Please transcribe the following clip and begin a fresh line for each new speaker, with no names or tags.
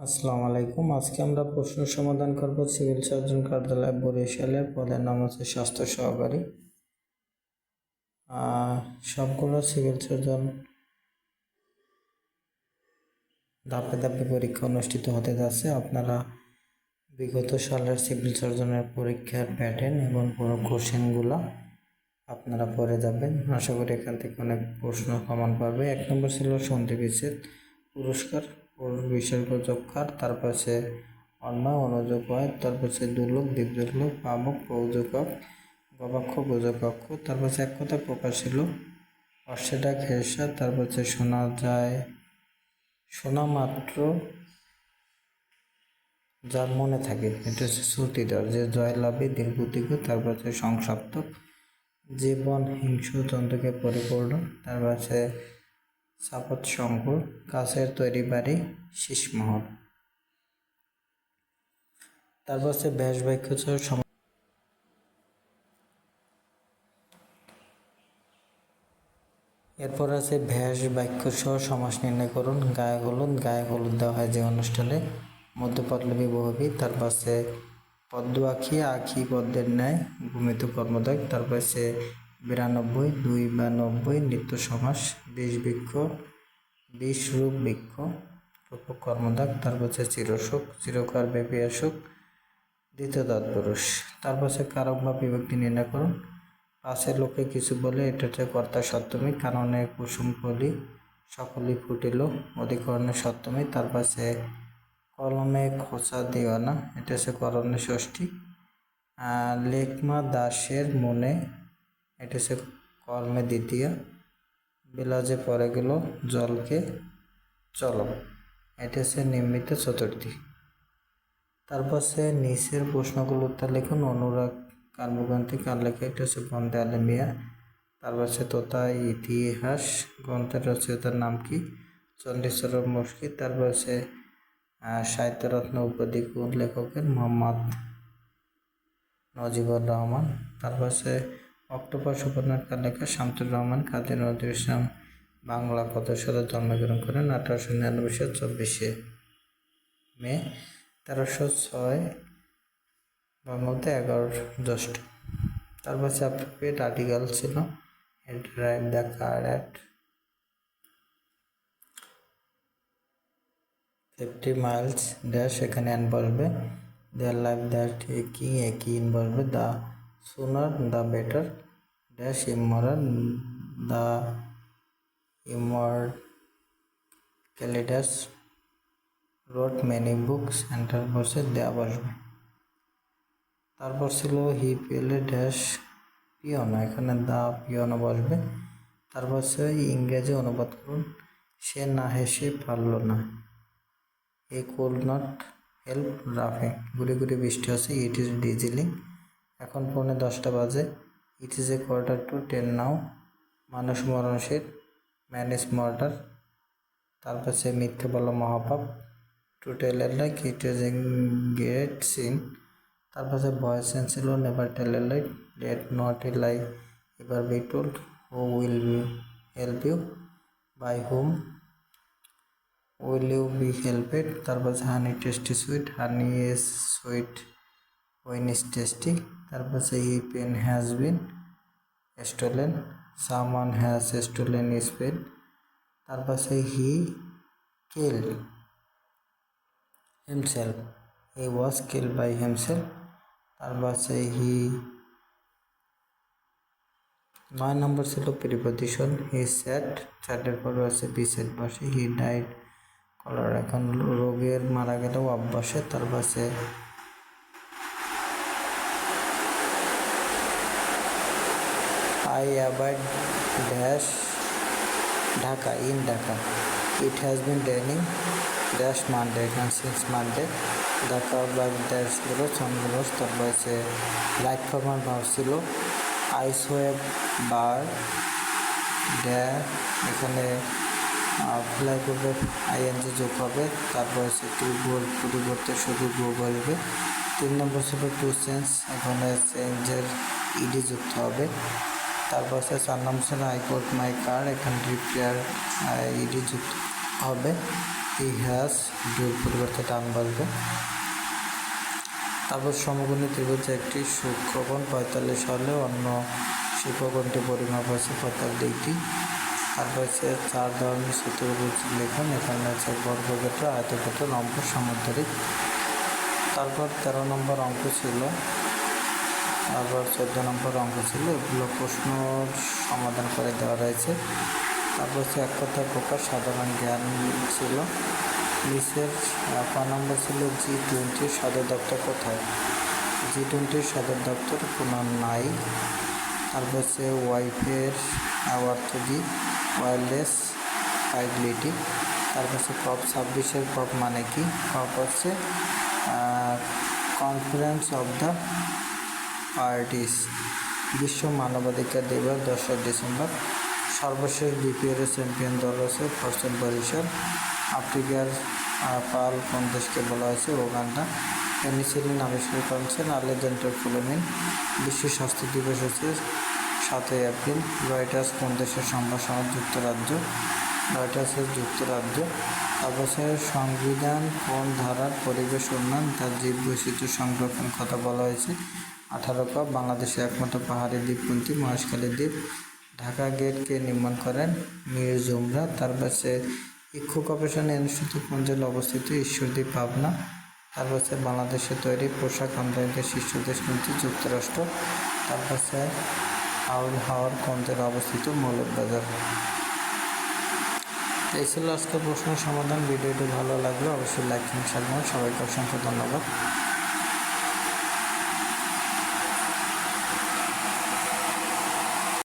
আসসালামু আলাইকুম। আজকে আমরা প্রশ্ন সমাধান করব সিভিল সার্জন কার্যালয় বরিশালের পদের নাম হচ্ছে স্বাস্থ্য সহকারী। সবগুলো সিভিল সার্জন ধাপে ধাপে পরীক্ষা অনুষ্ঠিত হতে যাচ্ছে। আপনারা বিগত সালের সিভিল সার্জনের পরীক্ষার প্যাটার্ন এবং পুরো কোশ্চেনগুলো আপনারা পড়ে যাবেন। আশা করি এখান থেকে অনেক প্রশ্ন কমন পাবে। এক নম্বর ছিল সন্ধি বিচ্ছেদ। পুরস্কার বিসর্গ যক্ষার তারপর সে অন্যায় অনুযোগ হয় তারপর সে দুর্লভ দ্বীপদুর্লভ পামক প্রযোজক, গবাক্ষ গোজকক্ষ তারপর সে এক কথা প্রকাশ ছিল অর্ষেটা ঘেরসা তারপর সে শোনা যায়, শোনা মাত্র যার মনে থাকে। এটা হচ্ছে শ্রুতিধর, যে জয়লাভী দীর্ঘদীর্ঘ তারপর হচ্ছে সংসপ্তক জীবন হিংস্র যন্ত্রকে পরিপূর্ণ। তারপর আছে সাপত শঙ্কর কাছের তৈরি বাড়ি শীষমহল তারপর আছে ব্যাস বাক্য এরপর আছে ভ্যাস বাক্য সহ সমাস নির্ণয় করুন। গায়ে হলুদ গায়ে হলুদ দেওয়া হয় যে অনুষ্ঠানে। মধ্যপল্লবী বহুবী তারপর আছে পদ্ম আঁখি আঁখি পদ্মের ন্যায় ভূমিত কর্মদায় তারপর আছে বিরানব্বই, দুই বা নব্বই নিত্য সমাস, বিষ রূপ বৃক্ষ রূপক কর্মদাগ তারপর হচ্ছে চিরসুখ চিরকার ব্যাপী আসুক দ্বিতীয় তৎপুরুষ তারপর হচ্ছে কারক বা বিভক্তি নির্ণয় করুন। পাশের লোকে কিছু বলে, এটা হচ্ছে কর্তা সপ্তমী কারণে কুসুম কলি সকলই ফুটিল, অধিকরণে সপ্তমী, তার পাশে কলমে খোঁচা দিও না এটা হচ্ছে করণে ষষ্ঠী। লেকমা দাসের মনে এটা হচ্ছে কর্মে দ্বিতীয় বিলাজে পরে গেল জলকে চলো এটা হচ্ছে নির্মিত চতুর্থী। তারপর সে নিচের প্রশ্নগুলো উত্তর লিখুন। অনুরাগ কার্যগ্রন্থি কার লেখা? এটা হচ্ছে বন্দে আলমিয়া। তারপর হচ্ছে তোতা ইতিহাস গ্রন্থের রচয়িতার নাম কি? চণ্ডীশ্বর মুশকি তারপর আহ, সাহিত্যরত্ন উপাধি কোন লেখকের? মোহাম্মদ নজিবুর রহমান। তারপর হচ্ছে অক্টোপাস উপন্যাসকার লেখা শামসুর রহমান, কাজী নজরুল ইসলাম বাংলা কত সালে জন্মগ্রহণ করেন আঠারোশো নিরানব্বই চব্বিশে মে, তেরোশো ছয় মধ্যে এগারো জ্যৈষ্ঠ। তারপর হচ্ছে অ্যাপ্রোপ্রিয়েট আর্টিকেল ছিল the car at fifty miles dash, এখানে অ্যান বসবে দেয়ার লাইফ দ্যাট কি একই ইন বসবে sooner the better dash Imran the ইমর ক্যালিডাস রোড মেনি বুকস সেন্টার বসে দেয়া বসবে। তারপর ছিল হি পেলে ড্যাশ পিয়নো এখানে দা পিয়নো বসবে। তারপর সে ইংরেজি অনুবাদ করুন, সে না হেসে পারল না। এ কুল নট হেল্প রাফিং। গুড়ি গুড়ি বৃষ্টি হচ্ছে, ইট ইজ ডিজিলিং। এখন পৌনে দশটা বাজে। It is a quarter to ten now মানুষ মরণশীল। ম্যান ইজ মার্ডার তারপর সে মিথ্যে বলা মহাপাপ। To tell a lie it is a great sin তারপর সে ভয়েস ছিল never tell a lie let not a lie ever be told who will you help you by whom will you be helped তারপর honey tasty sweet honey is sweet when is tasty তারপর সে he pen has been, stolen, someone has stolen is pen তারপর সে he, killed himself he was killed by himself তারপর আছে হি, নয় নম্বর ছিল preposition. হি স্যাট, স্যাটের পরে আছে beset বসে। হি ডাইড, কলার এখন রোগের মারা গেলেও অভ্যাসে, তারপর আছে I avoid dash Dhaka, in Dhaka. It has been raining dash Monday এখানে সিন্স মানডে ঢাকা বা ড্যাশ ছিল চন্দ্রবোস তারপর আছে লাইক ফর্মার ভাব ছিল। আইস ওয়েব বার ড্যা এখানে ফ্লাই করবে আইএনজি যোগ হবে। তারপর হচ্ছে টু গোল পরিবর্তে শুধু গো বলবে। তিন নম্বর ছিল টু চেঞ্জ এখানে চেঞ্জের ইডি যুক্ত হবে। তারপর হচ্ছে চার নাম ছিল আই কোট মাই কার এখানে রিপেয়ার ইডি যুক্ত হবে। হি হ্যাজ ডুর পরিবর্তে টান বসবে তারপর সমকোণী ত্রিভুজে একটি সূক্ষ্মকোণ, পঁয়তাল্লিশ হলে অন্য সূক্ষ্মকোণটি পরিমাপ হয়েছে পঁয়তাল্লিশ ডিগ্রি তারপর হচ্ছে চার ধরনের চতুর্ভুজ লিখুন, এখানে আছে বর্গক্ষেত্র, আয়তক্ষেত্র, লম্ব সামুদ্রিক তারপর তেরো নম্বর অঙ্ক ছিল তারপর চোদ্দ নম্বর অঙ্ক ছিল, এগুলো প্রশ্ন সমাধান করে দেওয়া রয়েছে। তারপর হচ্ছে এক কথা প্রকাশ, সাধারণ জ্ঞান ছিল। নিচের ক নম্বর ছিল জি টোয়েন্টির সদর দপ্তর কোথায়? জি টোয়েন্টির সদর দপ্তর কোনো নাই তারপর হচ্ছে ওয়াইফের অর্থ কি? ওয়্যারলেস ফাইবিলিটি তারপর হচ্ছে কপ ছাব্বিশের কপ মানে কি? কপ হচ্ছে কনফারেন্স অফ দ্য পার্টিস বিশ্ব মানবাধিকার দিবস, দশই ডিসেম্বর। সর্বশেষ বিপিএল চ্যাম্পিয়ন দল হচ্ছে ফরচুন বরিশাল। আফ্রিকার পাল কোন দেশকে বলা হয়েছে ওগান্ডা পেনিসিলিন আবিষ্কার করেছেন আলেকজান্ডার ফ্লেমিন বিশ্ব স্বাস্থ্য দিবস হচ্ছে সাতই এপ্রিল। রয়টার্স কোন দেশের সম্ভাষণ যুক্তরাজ্য? রয়টার্সের যুক্তরাজ্য। তারপর সংবিধান কোন ধারার পরিবেশ উন্নয়ন? তার জীব বৈচিত্র্য সংরক্ষণ কথা বলা হয়েছে। আঠারো ক বাংলাদেশের একমাত্র পাহাড়ি দ্বীপপুঞ্জি মহেশখালী দ্বীপ। ঢাকা গেটকে নির্মাণ করেন মীর জুমরা। তার পাশে ইক্ষু গবেষণা ইনস্টিটিউট কোন অবস্থিত ঈশ্বরদীপ পাবনা। তার পাশে বাংলাদেশে তৈরি পোশাক আমদানিতে শীর্ষ দেশ কিন্তু যুক্তরাষ্ট্র। তার পাশে আউল হাওয়ার কোন জেলায় অবস্থিত মৌলভীবাজার। এই ছিল আজকের প্রশ্নের সমাধান। ভিডিওটি ভালো লাগলে অবশ্যই লাইক এবং সবাইকে অসংখ্য ধন্যবাদ।